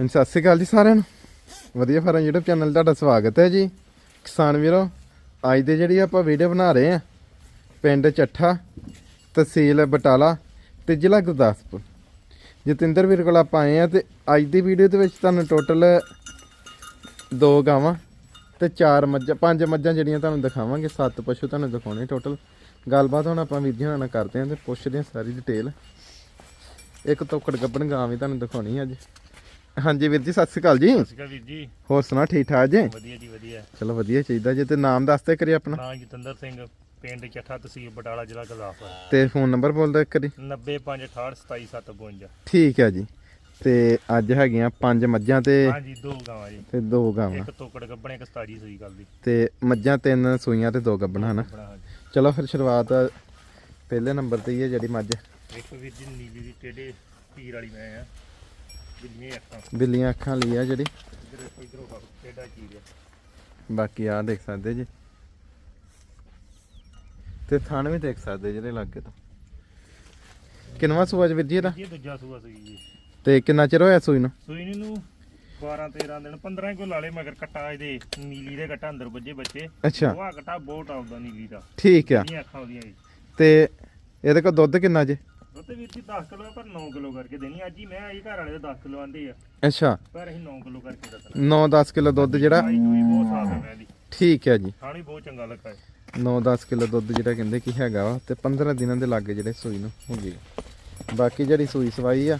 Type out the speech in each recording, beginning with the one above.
ਹਾਂਜੀ, ਸਤਿ ਸ਼੍ਰੀ ਅਕਾਲ ਜੀ ਸਾਰਿਆਂ ਨੂੰ। ਵਧੀਆ ਫਾਰਮ YouTube ਚੈਨਲ ਤੁਹਾਡਾ ਸਵਾਗਤ ਹੈ ਜੀ। ਕਿਸਾਨ ਵੀਰੋ, ਅੱਜ ਦੇ ਜਿਹੜੀ ਆਪਾਂ ਵੀਡੀਓ ਬਣਾ ਰਹੇ ਆ ਪਿੰਡ ਚੱਠਾ, ਤਹਿਸੀਲ ਬਟਾਲਾ ਤੇ ਜ਼ਿਲ੍ਹਾ ਗੁਰਦਾਸਪੁਰ। ਜਤਿੰਦਰ ਵੀਰ ਕੋਲ ਆਪਾਂ ਆਏ ਆ ਤੇ ਅੱਜ ਦੀ ਵੀਡੀਓ ਦੇ ਵਿੱਚ ਤੁਹਾਨੂੰ ਟੋਟਲ ਦੋ ਗਾਵਾਂ ਤੇ ਚਾਰ ਮੱਝਾਂ, ਪੰਜ ਮੱਝਾਂ ਜਿਹੜੀਆਂ ਤੁਹਾਨੂੰ ਦਿਖਾਵਾਂਗੇ, ਸੱਤ ਪਸ਼ੂ ਤੁਹਾਨੂੰ ਦਿਖਾਉਣੇ ਟੋਟਲ ਗੱਲਬਾਤ ਹੁਣ ਆਪਾਂ ਵੀਡੀਓ ਨਾਲ ਕਰਦੇ ਆਂ ਤੇ ਪੁੱਛਦੇ ਆਂ ਸਾਰੀ ਡਿਟੇਲ ਇੱਕ ਤੋਕੜ ਗੱਬਣ ਗਾਂ ਵੀ ਤੁਹਾਨੂੰ ਦਿਖਾਉਣੀ ਅੱਜ। ਹਾਂਜੀ ਵੀਰ ਜੀ ਸਤਿ ਸ਼੍ਰੀ ਅਕਾਲ ਜੀ। ਸਤਿ ਸ਼੍ਰੀ ਅਕਾਲ ਵੀਰ ਜੀ। ਹੋਰ ਸੁਣਾ ਠੀਕ ਠਾਕ ਜੀ? ਵਧੀਆ ਜੀ ਵਧੀਆ। ਚਲੋ ਵਧੀਆ ਚਾਹੀਦਾ ਜੇ ਤੇ ਨਾਮ ਦੱਸਦੇ ਕਰੀ ਆਪਣਾ। ਨਾਂ ਜਤਿੰਦਰ ਸਿੰਘ ਪਿੰਡ ਚੱਠਾ ਤਹਿਸੀਲ ਬਟਾਲਾ ਜ਼ਿਲ੍ਹਾ ਗੁਰਦਾਸਪੁਰ। ਤੇ ਫੋਨ ਨੰਬਰ ਬੋਲ ਦਿਓ ਇੱਕ ਵਾਰੀ। 9568277752 ਠੀਕ ਹੈ ਜੀ। ਤੇ ਅੱਜ ਹੈਗੀਆਂ ਪੰਜ ਮੱਝਾਂ ਤੇ ਹਾਂਜੀ ਦੋ ਗਾਵਾਂ ਜੀ। ਤੇ ਦੋ ਗਾਵਾਂ। ਇੱਕ ਤੋਕੜ ਗੱਬਣੇ ਇੱਕ ਸਤਾਜੀ ਸੂਈ ਗੱਲ ਦੀ। ਤੇ ਮੱਝਾਂ ਤਿੰਨ ਸੂਈਆਂ ਤੇ ਦੋ ਗੱਬਣਾ ਹਨਾ? ਚਲੋ ਫਿਰ ਸ਼ੁਰੂਆਤ ਪਹਿਲੇ ਨੰਬਰ ਤੇ ਹੀ ਹੈ ਜਿਹੜੀ ਮੱਝ। ਇੱਕ ਵੀਰ ਜੀ ਨੀਲੀ ਦੀ ਟੇਡੇ ਪੀਰ ਵਾਲੀ ਮੈਂ ਆ। ਬਿੱਲੀਆਂ ਅੱਖਾਂ। ਬਿੱਲੀਆਂ ਅੱਖਾਂ ਲਈ ਆ ਜਿਹੜੀ। ਇਧਰ ਇਧਰੋਂ ਆ। ਬਾਕੀ ਆ ਦੇਖ ਸਕਦੇ ਜੀ। ਤੇ ਥਣ ਵੀ ਦੇਖ ਸਕਦੇ ਜਿਹੜੇ ਲੱਗੇ ਤੋਂ। ਕਿੰਨਵਾ ਸੂਆ ਜੀ ਵੀਰ ਜੀ ਇਹਦਾ? ਇਹ ਦੂਜਾ ਸੂਆ ਸੂਈ ਜੀ। ਤੇ ਕਿੰਨਾ ਚਿਰ ਹੋਇਆ ਸੂਈ ਨੂੰ? ਸੂਈ ਨੂੰ 12 13 ਦਿਨ 15 ਕੋ ਲਾਲੇ ਮਗਰ ਕੱਟਾ ਇਹਦੇ ਨੀਲੀ ਦੇ ਕੱਟਾ ਅੰਦਰ ਵੱਜੇ ਬੱਚੇ। ਅੱਛਾ। ਉਹ ਕੱਟਾ ਬਹੁਤ ਆਉਂਦਾ ਨੀਲੀ ਦਾ। ਠੀਕ ਆ। ਇਹਦੀਆਂ ਅੱਖਾਂ ਉਹਦੀਆਂ ਜੀ। ਤੇ ਇਹਦੇ ਕੋਲ ਦੁੱਧ ਕਿੰਨਾ ਜੇ? ਉੱਤੇ ਵੀਰ ਜੀ 10 ਕਿਲੋ ਪਰ 9 ਕਿਲੋ ਕਰਕੇ ਦੇਣੀ ਅੱਜ ਹੀ ਮੈਂ ਆਈ ਘਰ ਵਾਲੇ ਦੇ 10 ਕਿਲੋ ਆਂਦੇ ਆ। ਅੱਛਾ। ਪਰ ਅਸੀਂ 9 ਕਿਲੋ ਕਰਕੇ ਦੱਸਣਾ 9-10 ਕਿਲੋ ਦੁੱਧ ਜਿਹੜਾ ਆਈ ਦੂਈ ਬਹੁਤ ਸਾਫ਼ ਹੈ ਮੈਂ ਦੀ ਠੀਕ ਹੈ ਜੀ। ਖਾਣੀ ਬਹੁਤ ਚੰਗਾ ਲੱਗਾ ਹੈ। 9-10 ਕਿਲੋ ਦੁੱਧ ਜਿਹੜਾ ਕਹਿੰਦੇ ਕੀ ਹੈਗਾ ਵਾ ਤੇ 15 ਦਿਨਾਂ ਦੇ ਲਾਗੇ ਜਿਹੜੇ ਸੂਈ ਨੂੰ ਹੋ ਗਈ ਬਾਕੀ ਜਿਹੜੀ ਸੂਈ ਸਵਾਈ ਆ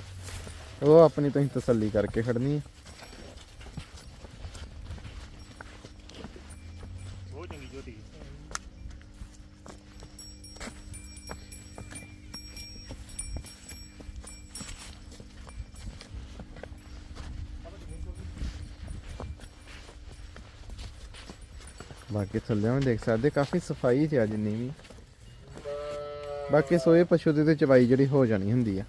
ਉਹ ਆਪਣੀ ਤੁਸੀਂ ਤਸੱਲੀ ਕਰਕੇ ਖੜਨੀ ਹੈ ਬਹੁਤ ਚੰਗੀ ਝੋਟੀ। ਬਾਕੀ ਥੱਲੇ ਵੀ ਦੇਖ ਸਕਦੇ ਕਾਫੀ ਸਫ਼ਾਈ ਚ ਆ ਜਿੰਨੀ ਵੀ। ਬਾਕੀ ਸੋਏ ਪਸ਼ੂ ਦੀ ਤੇ ਚਵਾਈ ਜਿਹੜੀ ਹੋ ਜਾਣੀ ਹੁੰਦੀ ਆ।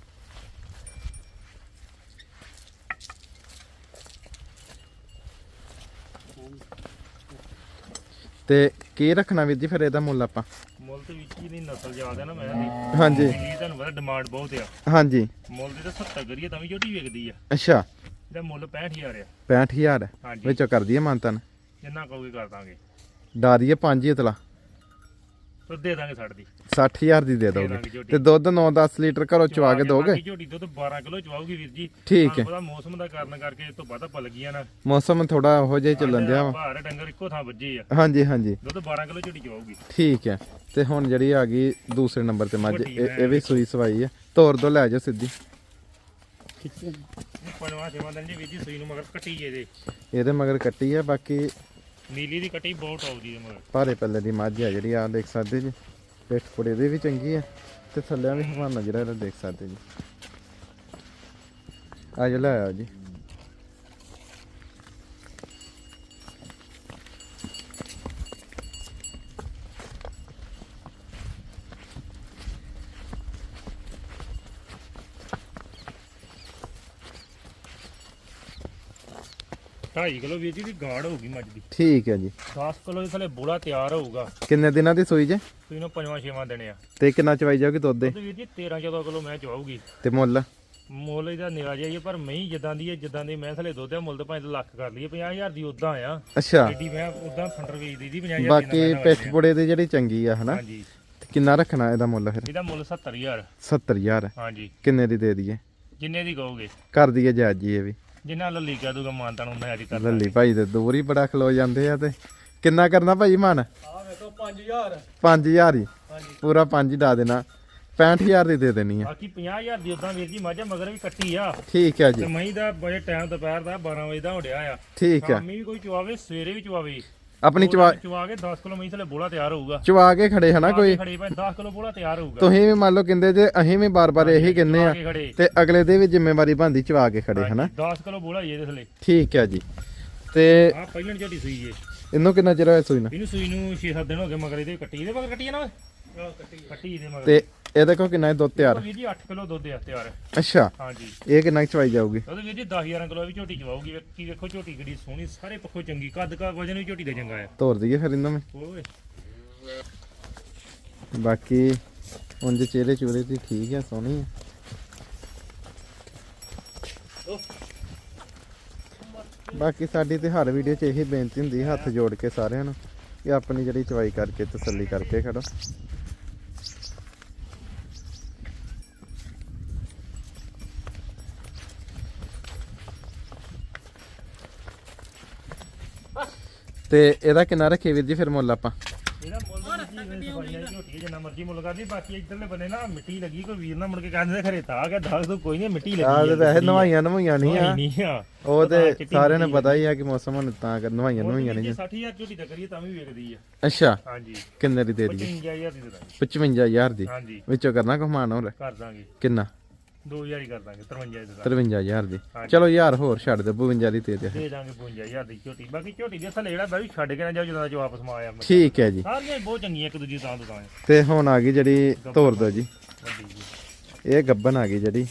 ਤੇ ਕੀ ਰੱਖਣਾ ਵੀਰ ਜੀ ਫਿਰ ਇਹਦਾ ਮੁੱਲ ਆਪਾਂ? ਮੁੱਲ ਤੇ ਵਿੱਚ ਹੀ ਨਹੀਂ ਨਸਲ ਜ਼ਿਆਦਾ ਨਾ ਮੈਂ। ਦੀ ਹਾਂਜੀ ਇਹ ਤੁਹਾਨੂੰ ਪਤਾ ਡਿਮਾਂਡ ਬਹੁਤ ਆ। ਹਾਂਜੀ। ਮੁੱਲ ਦੀ ਤਾਂ 70 ਕਰੀਏ ਤਾਂ ਵੀ ਝੋਟੀ ਵਿਕਦੀ ਆ। ਅੱਛਾ। ਇਹਦਾ ਮੁੱਲ 65000 ਆ। 65000 ਹਾਂਜੀ। ਵਿੱਚੋਂ ਕਰ ਦਈਏ ਮਾਨਤਨ? ਜਿੰਨਾ ਕਹੋਗੇ ਕਰ ਦਾਂਗੇ। ਡਾਰੀਏ 5 ਇਤਲਾ। ਤਾਂ ਦੇ ਦਾਂਗੇ ਦੀ। 60000 ਦੀ ਦੋਗੇ ਦਾਂਗੇ ਝੋਟੀ। ਤੇ ਦੁੱਧ 9-10 ਲੀਟਰ ਘਰੋਂ ਚਵਾ ਕੇ ਦੋਗੇ? ਬਾਕੀ ਝੋਟੀ ਦੁੱਧ 12 ਕਿਲੋ ਚਵਾਉਗੀ ਵੀਰ ਜੀ। ਠੀਕ ਹੈ। ਮੌਸਮ ਦਾ ਕਾਰਨ ਕਰਕੇ ਇਹ ਤੋਂ ਪਤਾ ਪਲ ਗਈਆਂ ਨਾ। ਮੌਸਮ ਥੋੜਾ ਉਹੋ ਜਿਹਾ ਹੀ ਚੱਲਣ ਦਿਆ ਵਾ। ਭਾਰ ਡੰਗਰ ਇੱਕੋ ਥਾਂ ਵੱਜੇ ਆ। ਹਾਂਜੀ ਹਾਂਜੀ। ਦੁੱਧ 12 ਕਿਲੋ ਝੋਟੀ ਚਵਾਉਗੀ ਠੀਕ ਹੈ। ਤੇ ਹੁਣ ਜਿਹੜੀ ਆ ਗਈ ਦੂਸਰੇ ਨੰਬਰ ਤੇ ਮੱਝ ਇਹ ਇਹ ਵੀ ਸੂਈ ਸਵਾਈ ਹੈ ਤੋਰ ਦੋ ਲੈ ਜਾਓ ਸਿੱਧੀ। ਪੰਜਵਾਂ ਛੇਵਾਂ ਦਿਨ ਜੀ ਵੀਰ ਜੀ ਸੂਈ ਨੂੰ ਮਗਰ ਕੱਟੀ ਇਹਦੇ। ਇਹਦੇ ਮਗਰ ਕੱਟੀ ਹੈ ਬਾਕੀ ਨੀਲੀ ਦੀ ਕੱਟੀ ਬਹੁਤ ਆਉਦੀ ਹੈ ਮਗਰ। ਭਾਰੇ ਪੱਲੇ ਦੀ ਮੱਝ ਆ ਜਿਹੜੀ ਆ ਦੇਖ ਸਕਦੇ ਜੀ। ਪਿੱਠ ਪੁੜੇ ਦੇ ਵੀ ਚੰਗੀ ਆ ਤੇ ਥੱਲੇ ਵੀ ਹਵਾਨਾ ਜਿਹੜਾ ਇਹਦਾ ਦੇਖ ਸਕਦੇ ਜੀ। ਆ ਜਿਹੜਾ ਲੈ ਜੀ। ਢਾਈ ਕਿਲੋ ਵੀਰ ਜੀ ਦੀ ਗਾੜ ਹੋਊਗੀ ਮੱਝ ਦੀ। ਠੀਕ ਹੈ ਜੀ। 10 ਕਿਲੋ ਦੇ ਥਲੇ ਬੋਲਾ ਤਿਆਰ ਹੋਊਗਾ। ਕਿੰਨੇ ਦਿਨਾਂ ਦੀ ਸੂਈ ਜੇ? ਸੂਈ ਨੂੰ ਪੰਜਵਾਂ ਛੇਵਾਂ ਦਿਨ ਆ। ਤੇ ਕਿੰਨਾ ਚਵਾਈ ਜਾਓਗੇ ਦੁੱਧ ਦੇ? ਦੁੱਧ ਵੀਰ ਜੀ 13 14 ਕਿਲੋ ਮੈਂ ਚਵਾਉਗੀ ਤੇ ਮੁੱਲ? ਮੁੱਲ ਇਹਦਾ ਨਿਰਾ ਜਿਹਾ ਹੀ ਆ, ਪਰ ਮਹੀਂ ਜਿੱਦਾਂ ਦੀ ਹੈ ਜਿੱਦਾਂ ਦੀ ਮੈਂ ਥਲੇ ਦੁੱਧ ਆ ਮੁੱਲ ਤਾਂ ਭਾਵੇਂ ਲੱਖ ਕਰ ਲਈਏ 50000 ਦੀ ਉਦਾਂ ਆ। ਅੱਛਾ। ਏਡੀ ਮੈਂ ਉਦਾਂ ਫੰਡਰ ਵੇਚਦੀ ਦੀ 50000 ਦੀ ਬਾਕੀ ਨਾ ਮੈਂ ਪਿੱਠ ਪੁੜੇ ਦੀ ਜਿਹੜੀ ਚੰਗੀ ਆ ਹਨਾ? ਹਾਂਜੀ। ਤੇ ਕਿੰਨਾ ਰੱਖਣਾ ਇਹਦਾ ਮੁੱਲ ਫਿਰ? ਇਹਦਾ ਮੁੱਲ 70000 70000 ਹਾਂਜੀ। ਕਿੰਨੇ ਦੀ ਦੇ ਦਈਏ? ਜਿੰਨੇ ਦੀ ਕਹੋਗੇ। ਕਰ ਦਈਏ ਜਾਇਜ਼ ਜੀ ਇਹ ਵੀ। ਜਿੰਨਾ ਲੱਲੀ ਕਹਿ ਦੂਗਾ ਮਾਨਤਾ ਨੂੰ ਮੈਂ ਅੱਜ ਕਰ ਲੱਲੀ ਭਾਈ ਦੇ ਦੂਰ ਹੀ ਬੜਾ ਖਲੋ ਜਾਂਦੇ ਆ ਤੇ। ਕਿੰਨਾ ਕਰਨਾ ਭਾਈ ਮਨ? ਆ ਵੇਖੋ 5000 5000 ਹੀ। ਹਾਂਜੀ। ਪੂਰਾ 5 ਹੀ ਡਾ ਦੇਣਾ। 65000 ਦੀ ਦੇ ਦੇਣੀ ਆ। ਬਾਕੀ 50000 ਦੀ ਉਦਾਂ ਵੀਰ ਜੀ ਮੱਝ ਮਗਰ ਵੀ ਕੱਟੀ ਆ। ਠੀਕ ਹੈ ਤੇ ਜੀ ਮਹੀਂ ਦਾ ਬੜੇ ਟਾਈਮ ਦੁਪਹਿਰ ਦਾ 12 ਵਜੇ ਦਾ ਹੋੜਿਆ ਆ। ਠੀਕ ਹੈ ਸ਼ਾਮੀ ਵੀ ਕੋਈ ਚਵਾਵੇ ਸਵੇਰੇ ਵੀ ਚਵਾਵੇ ਆਪਣੀ ਚਵਾ ਚਵਾ ਕੇ 10 ਕਿਲੋ ਮਹੀਂ ਥਲੇ ਬੋਲਾ ਤਿਆਰ ਹੋਊਗਾ। ਚਵਾ ਕੇ ਖੜੇ ਹਨਾ ਕੋਈ? ਖੜੇ ਭਾਵੇਂ 10 ਕਿਲੋ ਬੋਲਾ ਤਿਆਰ ਹੋਊਗਾ। ਤੁਸੀਂ ਵੀ ਮੰਨ ਲਓ ਕਹਿੰਦੇ ਜੇ ਅਸੀਂ ਵੀ ਬਾਰ-ਬਾਰ ਇਹੀ ਕਹਿੰਦੇ ਆ ਤੇ ਅਗਲੇ ਦੇ ਵੀ ਜ਼ਿੰਮੇਵਾਰੀ ਬੰਦੀ ਚਵਾ ਕੇ ਖੜੇ ਹਨਾ? 10 ਕਿਲੋ ਬੋਲਾ ਜੀ ਇਹਦੇ ਥਲੇ। ਠੀਕ ਹੈ ਜੀ। ਤੇ ਆ ਪਹਿਲਣ ਝੋਟੀ ਸੂਈ ਏ ਇਹਨੂੰ ਕਿੰਨਾ ਚਿਰ ਹੋਇਆ ਸੂਈ ਨੂੰ? ਇਹਨੂੰ ਸੂਈ ਨੂੰ 6-7 ਦਿਨ ਹੋ ਗਏ ਮਗਰ ਇਹਦੇ ਕੱਟੀ ਇਹਦੇ ਮਗਰ ਕੱਟੀ ਆ ਨਾ ਓਏ? ਕੱਟੀ ਕੱਟੀ ਇਹਦੇ ਮਗਰ। ਤੇ ਇਹਦੇ ਕੋਲ ਕਿੰਨਾ ਹੈ ਦੁੱਧ ਤਿਆਰ। ਵੀਰ ਜੀ 8 ਕਿਲੋ ਦੁੱਧ ਆ ਤਿਆਰ। ਅੱਛਾ। ਹਾਂਜੀ। ਇਹ ਕਿੰਨਾ ਚਵਾਈ ਜਾਊਗੀ? ਉਹਦੇ ਵੀਰ ਜੀ 10 11 ਕਿਲੋ ਵੀ ਝੋਟੀ ਚਵਾਉਗੀ ਕੀ ਵੇਖੋ ਝੋਟੀ ਕਿੱਡੀ ਸੋਹਣੀ ਸਾਰੇ ਪੱਖੋਂ ਚੰਗੀ। ਕੱਦ ਕਾ ਵਜਨ ਵੀ ਝੋਟੀ ਦਾ ਚੰਗਾ ਆ। ਤੋਰ ਦਈਏ ਫਿਰ ਇਹਨਾਂ ਵਿੱਚ ਓਏ। ਬਾਕੀ ਉਂਝ ਚਿਹਰੇ ਚੂਰੇ ਦੀ ਠੀਕ ਹੈ ਸੋਹਣੀ ਹੈ ਬਾਕੀ ਸਾਡੀ ਤੇ ਹਰ ਵੀਡੀਓ 'ਚ ਇਹੀ ਬੇਨਤੀ ਹੁੰਦੀ ਹੱਥ ਜੋੜ ਕੇ ਸਾਰਿਆਂ ਨੂੰ ਕਿ ਆਪਣੀ ਜਿਹੜੀ ਚਵਾਈ ਕਰਕੇ ਤਸੱਲੀ ਕਰਕੇ ਖੜੋ। ਤੇ ਇਹਦਾ ਕਿੰਨਾ ਰੱਖੇ ਵੀਰ ਜੀ ਫਿਰ ਮੁੱਲ ਆਪਾਂ? ਇਹਦਾ ਮੁੱਲ ਤਾਂ ਜੀ ਸਫਾਈਆਂ ਦੀ ਝੋਟੀ ਹੈ, ਜਿੰਨਾ ਮਰਜ਼ੀ ਮੁੱਲ ਕਰਦੀ ਬਾਕੀ ਇਧਰਲੇ ਬੰਨੇ ਨਾ ਮਿੱਟੀ ਲੱਗੀ ਕੋਈ ਵੀਰ ਨਾ ਮੁੜ ਕੇ ਕਹਿੰਦੇ ਖਰੇ ਤਾਂ ਆ ਗਿਆ ਦਾਗ ਤੋਂ ਕੋਈ ਨਹੀਂ ਮਿੱਟੀ ਲੱਗੀ ਆਹ ਤੇ ਵੈਸੇ ਨਵਾਈਆਂ ਨਵਾਈਆਂ ਨਹੀਂ ਆ। ਉਹ ਤੇ ਸਾਰਿਆਂ ਨੂੰ ਪਤਾ ਹੀ ਆ ਕਿ ਮੌਸਮ ਹੁਣ ਤਾਂ ਕਰ ਨਵਾਈਆਂ ਨਵਾਈਆਂ ਨਹੀਂ 60000 ਝੋਟੀ ਦਾ ਕਰੀਏ ਤਾਂ ਵੀ ਵੇਚਦੀ ਆ। ਅੱਛਾ। ਹਾਂਜੀ। ਕਿੰਨੇ ਦੀ ਦੇ ਦਈਏ? 55000 ਦੀ ਦੇ ਦਾਂਗੇ। 55000 ਦੀ। ਹਾਂਜੀ। ਵਿੱਚੋਂ ਕਰਨਾ ਕਮਾਨ ਹੋਰ? ਕਰ ਦਾਂਗੇ। ਕਿੰਨਾ? 2000 ਹੀ ਕਰ ਦਾਂਗੇ 53000 ਦੇ ਦਾਂਗੇ। 53000 ਦੀ। ਚਲੋ ਯਾਰ ਹੋਰ ਛੱਡ ਦੇ 52 ਦੀ ਦੇ ਦੇ ਦੇ ਦਾਂਗੇ 55000 ਦੀ ਝੋਟੀ। ਬਾਕੀ ਝੋਟੀ ਦੇ ਥੱਲੇ ਜਿਹੜਾ ਬਾਈ ਛੱਡ ਕੇ ਨਾ ਜਾਓ ਜਦੋਂ ਜੋ ਵਾਪਸ ਮਾ ਆਇਆ ਠੀਕ ਹੈ ਜੀ। ਸਾਰੀਆਂ ਬਹੁਤ ਚੰਗੀਆਂ ਇੱਕ ਦੂਜੀ ਤਾਂ ਤੋਂ ਤਾਂ। ਤੇ ਹੁਣ ਆ ਗਈ ਜਿਹੜੀ ਤੋਰ ਦੋ ਜੀ। ਇਹ ਗੱਬਨ ਆ ਗਈ ਜਿਹੜੀ।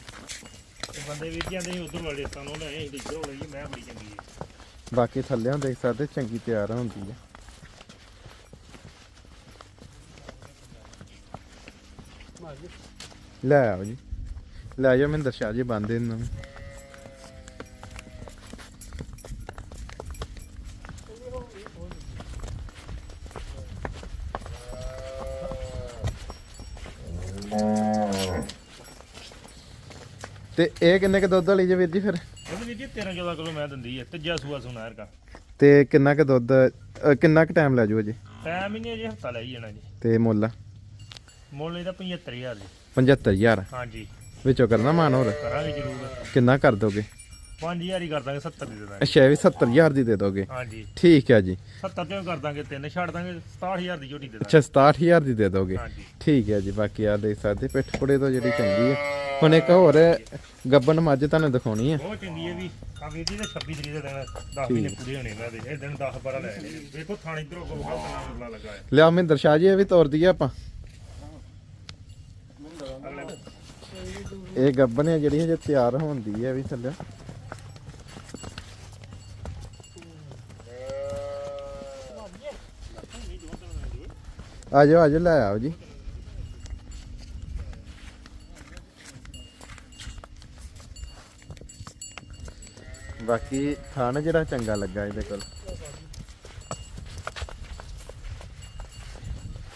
ਤੇ ਬੰਦੇ ਵੀ ਜਾਂਦੇ ਸੀ ਉਧਰ ਵਾਲੇ ਤਾਂ ਉਹਨੇ ਇਹ ਇੱਧਰ ਵਾਲੇ ਜੀ ਮੈਂ ਬੜੀ ਚੰਗੀ ਹੈ ਬਾਕੀ ਥੱਲੇੋਂ ਦੇਖ ਸਕਦੇ ਚੰਗੀ ਤਿਆਰ ਹੁੰਦੀ ਹੈ ਲੈ ਆਓ ਜੀ। ਲੈ ਜਾਓ ਮਹਿੰਦਰ ਸ਼ਾਹ ਜੀ ਬੰਦੇ ਇਹਨਾਂ ਨੂੰ। ਤੇ ਇਹ ਕਿੰਨੇ ਕ ਦੁੱਧ ਵਾਲੀ ਜੇ ਵੀਰ ਜੀ ਫਿਰ? ਉਹਦੇ ਵਿੱਚ 13 14 ਕਿਲੋ ਮੈਂ ਦਿੰਦੀ ਹੈ ਤੀਜਾ ਸੂਆ ਸੁਨਾਰ ਕਾ ਤੇ ਕਿੰਨਾ ਕ ਦੁੱਧ ਅ, ਕਿੰਨਾ ਕ ਟਾਈਮ ਲੈ ਜੀ ਟਾਈਮ ਹੀ ਨਹੀਂ ਅਜੇ ਹਫਤਾ ਲੈ ਹੀ ਜਾਣਾ ਜੀ। ਤੇ ਮੁੱਲ? ਮੁੱਲ ਇਹਦਾ 75000 ਜੀ। 75000 ਹਾਂਜੀ। ਵਿੱਚੋਂ ਕਰਨਾ ਮਾਨ ਹੋਰ। ਕਰਾਂਗੇ ਜ਼ਰੂਰ ਕਿੰਨਾ ਕਰ ਦੋਗੇ? 5000 ਹੀ ਕਰ ਦਾਂਗੇ 70 ਦੇ ਦਾਂਗੇ। ਅੱਛਾ ਇਹ ਵੀ 70000 ਦੀ ਦੇ ਦੋਗੇ? ਹਾਂਜੀ। ਠੀਕ ਹੈ ਜੀ। 70 ਤੇ ਕਰ ਦਾਂਗੇ? ਤਿੰਨ ਛੱਡ ਦਾਂਗੇ 67000 ਦੀ ਝੋਟੀ ਦੇ ਦਾਂਗੇ। ਅੱਛਾ 67000 ਦੀ ਦੇ ਦੋਗੇ? ਹਾਂਜੀ। ਠੀਕ ਹੈ ਜੀ ਬਾਕੀ ਆ ਦੇਖ ਸਕਦੇ ਪਿੱਠ ਪੁੜੇ ਤੋਂ ਜਿਹੜੀ ਚੰਗੀ ਹੈ। ਹੁਣ ਇੱਕ ਹੋਰ ਗੱਬਨ ਮੱਝ ਤੁਹਾਨੂੰ ਦਿਖਾਉਣੀ ਹੈ। ਬਹੁਤ ਚੰਗੀ ਹੈ ਵੀ ਵੀਰ ਜੀ ਦੇ 26 ਤਰੀਕ ਦੇ ਦਿਨ 10 ਮਹੀਨੇ ਪੂਰੇ ਹੋਣੇ ਇਹਨਾਂ ਦੇ ਇਹ ਦਿਨ 10 12 ਲੈ ਵੇਖੋ ਥਾਣੇ ਇਧਰੋਂ ਕਿੰਨਾ ਲੱਗਾ ਹੈ ਲਿਆ ਮਹਿੰਦਰ ਸ਼ਾਹ ਜੀ ਇਹ ਵੀ ਤੋਰ ਦਈਏ ਆਪਾਂ। ਇਹ ਗੱਬਨ ਹੈ ਜਿਹੜੀ ਹਜੇ ਤਿਆਰ ਹੁੰਦੀ ਹੈ ਵੀ ਥੱਲੇ। ਆ ਜਾਓ ਆ ਜਾਓ ਲੈ ਆਓ ਜੀ। ਬਾਕੀ ਥਾਣ ਜਿਹੜਾ ਚੰਗਾ ਲੱਗਾ ਇਹਦੇ ਕੋਲ।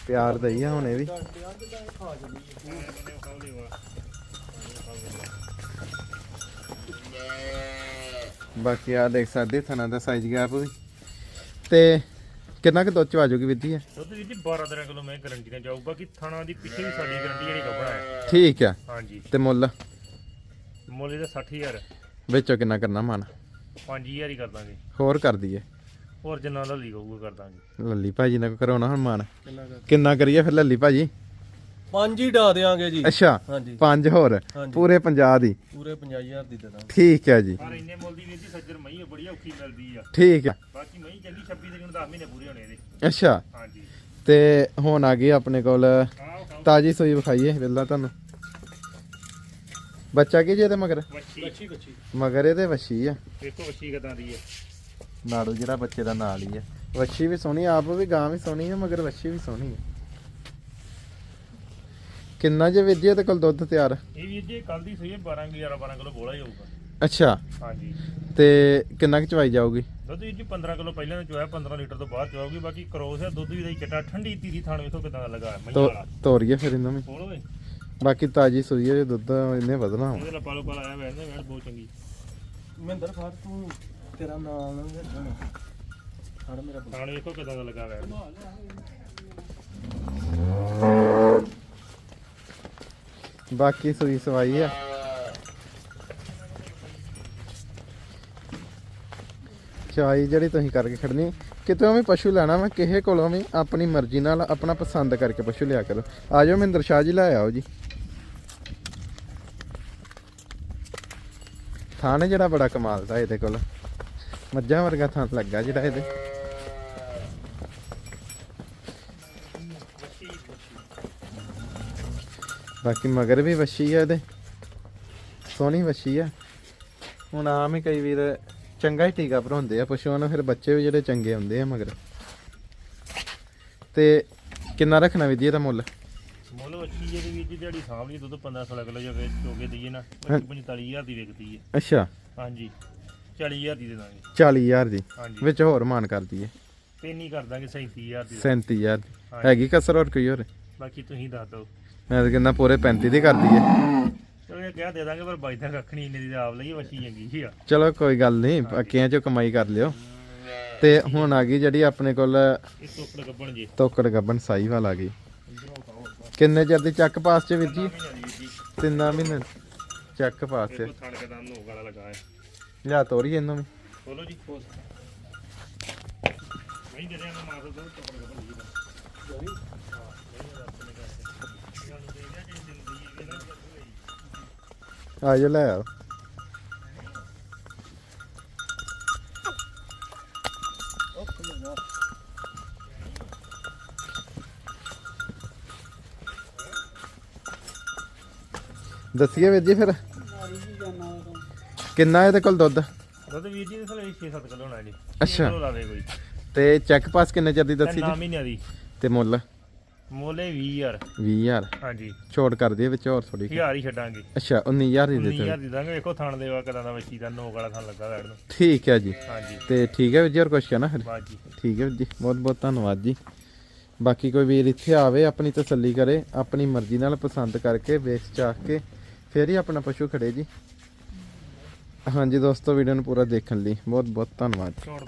ਪਿਆਰ ਦਈ ਆ ਹੁਣ ਵੀ। ਬਾਕੀ ਆ ਦੇਖ ਸਕਦੇ ਥਣਾ ਦਾ ਸਾਈਜ਼ ਗੈਪ ਵੀ। ਤੇ ਕਿੰਨਾ ਕੁ ਦੁੱਧ ਚ ਆ ਜਾਊਗੀ ਵਿੱਧੀ ਹੈ ਦੁੱਧ ਵੀਰ ਜੀ 12 13 ਕਿਲੋ ਮੈਂ ਗਾਰੰਟੀ ਨਾਲ ਜਾਊਗਾ ਕਿ ਥਾਣਾ ਦੀ ਪਿੱਛੇ ਵੀ ਸਾਡੀ ਗਾਰੰਟੀ ਜਿਹੜੀ ਕੱਪੜਾ ਹੈ। ਠੀਕ ਆ। ਹਾਂਜੀ। ਤੇ ਮੁੱਲ? ਮੁੱਲ ਇਹਦਾ 60000 ਵਿੱਚੋਂ ਕਿੰਨਾ ਕਰਨਾ ਮਨ? 5000 ਹੀ ਕਰ ਦਾਂਗੇ। ਹੋਰ ਕਰ ਦਈਏ। ਹੋਰ ਜਿੰਨਾ ਲੱਲੀ ਕਹੂਗਾ ਕਰ ਦਾਂਗੇ। ਲੱਲੀ ਭਾਜੀ ਨਾਲ ਕਰਾਉਣਾ ਹੁਣ ਮਨ। ਕਿੰਨਾ ਕਰੀਏ ਫਿਰ ਲੱਲੀ ਭਾਜੀ? ਪੰਜ ਹੀ ਡਾ ਦੇਾਂਗੇ ਜੀ। ਅੱਛਾ ਹਾਂਜੀ। ਪੰਜ ਹੋਰ ਹਾਂਜੀ। ਪੂਰੇ 50 ਦੀ। ਪੂਰੇ 50000 ਦੀ ਦੇ ਦਾਂਗੇ। ਠੀਕ ਹੈ ਜੀ। ਪਰ ਇੰਨੇ ਮੁੱਲ ਦੀ ਵੀਰ ਜੀ ਸੱਜਰ ਮਈ ਆ, ਬੜੀ ਔਖੀ ਮਿਲਦੀ ਆ। ਠੀਕ ਹੈ। ਬਾਕੀ ਮਈ ਚੰਗੀ 26 ਤਰੀਕ ਨੂੰ 10 ਮਹੀਨੇ ਪੂਰੇ ਹੋਣੇ ਇਹਦੇ। ਅੱਛਾ। ਹਾਂਜੀ। ਤੇ ਹੁਣ ਆ ਗਈ ਆਪਣੇ ਕੋਲ ਖਾਓ। ਤਾਜੀ ਸੂਈ ਵਿਖਾਈਏ ਵੇਲਾ ਤੁਹਾਨੂੰ। ਬੱਚਾ ਕੀ ਜੇ ਇਹਦੇ ਮਗਰ? ਮੱਛੀ ਕੱਚੀ ਕੱਚੀ ਮਗਰ ਇਹਦੇ ਵੱਛੀ ਆ। ਵੇਖੋ ਮੱਛੀ ਕਿਦਾਂ ਦੀ ਹੈ ਨਾੜੂ ਜਿਹੜਾ ਬੱਚੇ ਦਾ ਨਾਲ ਹੀ ਹੈ ਵੱਛੀ ਵੀ ਸੋਹਣੀ ਆਪ ਵੀ ਗਾਂ ਵੀ ਸੋਹਣੀ ਹੈ ਮਗਰ ਵੱਛੀ ਵੀ ਸੋਹਣੀ ਹੈ ਕਿੰਨਾ ਜੇ ਵੀਰ ਜੀ ਇਹਦੇ ਕੋਲ ਦੁੱਧ ਤਿਆਰ? ਇਹ ਵੀਰ ਜੀ ਕੱਲ ਦੀ ਸੂਈ ਹੈ 12 11 12 ਕਿਲੋ ਬੋਲਾ ਹੀ ਹੋਊਗਾ। ਅੱਛਾ। ਹਾਂਜੀ। ਤੇ ਕਿੰਨਾ ਕੁ ਚਵਾਈ ਜਾਊਗੀ? ਦੁੱਧ ਵੀਰ ਜੀ 15 ਕਿਲੋ ਪਹਿਲਾਂ ਨੂੰ ਚੋਇਆ 15 ਲੀਟਰ ਤੋਂ ਬਾਅਦ ਚੋਆਉਗੀ ਬਾਕੀ ਕਰੋਸ ਹੈ ਦੁੱਧ ਵੀ ਦਾ ਚਟਾ ਠੰਡੀ ਧੀਰੀ ਥਾਣ ਵੇਖੋ ਕਿਦਾਂ ਦਾ ਲੱਗਾ ਮਈ ਤੋ ਵਾਲਾ। ਤੋਰੀਏ ਫਿਰ ਇਹਨਾਂ ਨੂੰ ਬਾਕੀ ਤਾਜੀ ਸੂਈ ਹੈ ਜੇ ਦੁੱਧ ਇਹਨੇ ਵਧਣਾ ਵਾ। ਇਹਦੇ ਨਾਲ ਪਾਲੋ ਪਾਲ ਆਇਆ ਵੈਸੇ ਵੈਟ ਬਹੁਤ ਚੰਗੀ। ਮਹਿੰਦਰ ਫੜ ਤੂੰ ਤੇਰਾ ਨਾਮ ਨਾ ਫੜ ਮੇਰਾ। ਥਾਣ ਵੇਖੋ ਕਿਦਾਂ ਦਾ ਲੱਗਾ ਵੈਟ ਬਾਕੀ ਸੂਈ ਸਵਾਈ ਆ। ਚਾਈ ਜਿਹੜੀ ਤੁਸੀਂ ਕਰਕੇ ਖੜਨੀ, ਕਿਤੋਂ ਵੀ ਪਸ਼ੂ ਲੈਣਾ ਵਾ, ਕਿਸੇ ਕੋਲੋਂ ਵੀ ਆਪਣੀ ਮਰਜ਼ੀ ਨਾਲ ਆਪਣਾ ਪਸੰਦ ਕਰਕੇ ਪਸ਼ੂ ਲਿਆ ਕਰੋ। ਆਜੋ ਮਹਿੰਦਰ ਸ਼ਾਹ ਜੀ, ਲੈ ਆਓ ਜੀ। ਥਾਣੇ ਜਿਹੜਾ ਬੜਾ ਕਮਾਲ ਦਾ ਇਹਦੇ ਕੋਲ। ਮੱਝਾਂ ਵਰਗਾ ਥਾਂ ਲੱਗਾ ਜਿਹੜਾ ਇਹਦੇ। ਬਾਕੀ ਮਗਰ ਵੀ ਵੱਛੀ ਆ ਇਹਦੇ। ਸੋਹਣੀ ਵੱਛੀ ਆ। ਹੁਣ ਆਮ ਹੀ ਕਈ ਵੀਰ ਚੰਗਾ ਹੀ ਟੀਕਾ ਭਰਾਉਂਦੇ ਆ ਪਸ਼ੂਆਂ ਨੂੰ ਫਿਰ ਬੱਚੇ ਵੀ ਜਿਹੜੇ ਚੰਗੇ ਹੁੰਦੇ ਆ ਮਗਰ। ਤੇ ਕਿੰਨਾ ਰੱਖਣਾ ਵੀ ਜੀ ਇਹਦਾ ਮੁੱਲ? ਮੁੱਲ ਵੱਛੀ ਜਿਹੜੀ ਵੀਰ ਜੀ ਦਿਹਾੜੀ ਸਾਂਭਲੀ ਦੁੱਧ 15 16 ਕਿਲੋ ਜੇ ਵੇਚ ਚੋਗੇ ਦਈਏ ਨਾ 45000 ਦੀ ਵਿਕਦੀ ਹੈ ਅੱਛਾ। ਹਾਂਜੀ 40000 ਦੀ ਦੇ ਦਾਂਗੇ। 40000 ਦੀ? ਹਾਂਜੀ। ਵਿੱਚ ਹੋਰ ਮਾਨ ਕਰ ਦਈਏ। ਤੇ ਨਹੀਂ ਕਰ ਦਾਂਗੇ 37000 ਦੀ। 37000 ਦੀ। ਹਾਂਜੀ। ਹੈਗੀ ਕਸਰ ਹੋਰ ਕੋਈ ਹੋਰ? ਬਾਕੀ ਤੁਸੀਂ ਦੱਸ ਦਿਓ। ਮੈਂ ਤਾਂ ਕਹਿੰਦਾ ਪੂਰੇ 35 ਦੀ ਕਰ ਦਈਏ ਚਲੋ ਇਹ ਕਿਹਾ ਦੇ ਦਾਂਗੇ ਪਰ ਬਾਈ ਤਾਂ ਕੱਖ ਨਹੀਂ ਇੰਨੇ ਦੀ ਤਾਂ ਆਪ ਲਈ ਵਸ਼ੀ ਚੰਗੀ ਸੀ ਆ। ਚਲੋ ਕੋਈ ਗੱਲ ਨਹੀਂ ਅੱਕਿਆਂ ਚੋਂ ਕਮਾਈ ਕਰ ਲਿਓ। ਤੇ ਹੁਣ ਆ ਗਈ ਜਿਹੜੀ ਆਪਣੇ ਕੋਲ ਇਹ ਟੋਕੜ ਗੱਬਣ ਜੀ। ਸਾਈਵਾਲ ਆ ਗਈ। ਕਿੰਨੇ ਚਿਰ ਦੀ ਚੱਕ ਪਾਸ ਚ ਵੀਰ ਜੀ? ਤਿੰਨਾਂ ਮਹੀਨੇ ਚੱਕ ਪਾਸ ਦੇਖੋ ਥਣ ਕੇ ਹੈ। ਲਿਆ ਤੋਰੀ ਇਹਨੂੰ ਵੀ। ਬੋਲੋ ਜੀ ਬੋਲ ਨਹੀਂ ਦੇ ਮਾਰ ਦੋ ਟੋਕੜ ਗੱਬਣ ਜੀ ਆ ਜਾ ਲੈ ਆਓ ਦੱਸੀਏ ਵੀਰ ਜੀ ਫਿਰ। ਕਿੰਨਾ ਇਹਦੇ ਕੋਲ ਦੁੱਧ? ਦੁੱਧ ਵੀਰ ਜੀ ਦੇ ਥਲੇ 6-7 ਕਿਲੋ ਹੋਣਾ ਜੀ। ਅੱਛਾ। ਕਿਲੋ ਤੇ ਚੈੱਕ ਪਾਸ ਕਿੰਨੇ ਚਿਰ ਦੀ ਦੱਸੀ ਜੀ? ਮਹੀਨਿਆਂ ਦੀ। ਤੇ ਮੁੱਲ? ਮੋਲੇ 20000 20000 ਹਾਂਜੀ। ਛੋਟ ਕਰ ਦਈਏ ਵਿੱਚ ਹੋਰ ਥੋੜੀ ਹਜ਼ਾਰ ਹੀ ਛੱਡਾਂਗੇ। ਅੱਛਾ 19000 ਦੀ ਦੇ 19000 ਦੀ ਦਾਂਗੇ। ਵੇਖੋ ਥਣ ਦੇਵਾ ਕਦਾਂ ਦਾ ਵਸ਼ੀ ਦਾ ਨੋਕ ਵਾਲਾ ਥਣ ਲੱਗਾ ਨੂੰ। ਠੀਕ ਹੈ ਜੀ। ਹਾਂਜੀ। ਤੇ ਠੀਕ ਹੈ ਵੀਰ ਜੀ ਹੋਰ ਕੁਛ ਕਹਿਣਾ ਫਿਰ? ਬਾਤ ਜੀ। ਠੀਕ ਹੈ ਵੀਰ ਜੀ ਬਹੁਤ ਬਹੁਤ ਧੰਨਵਾਦ ਜੀ। ਬਾਕੀ ਕੋਈ ਵੀਰ ਇੱਥੇ ਆਵੇ ਆਪਣੀ ਤਸੱਲੀ ਕਰੇ ਆਪਣੀ ਮਰਜ਼ੀ ਨਾਲ ਪਸੰਦ ਕਰਕੇ ਵੇਖ ਚਾਖ ਕੇ ਫਿਰ ਹੀ ਆਪਣਾ ਪਸ਼ੂ ਖੜੇ ਜੀ। ਹਾਂਜੀ ਦੋਸਤੋ ਵੀਡੀਓ ਨੂੰ ਪੂਰਾ ਦੇਖਣ ਲਈ ਬਹੁਤ ਬਹੁਤ ਧੰਨਵਾਦ। ਛੋੜ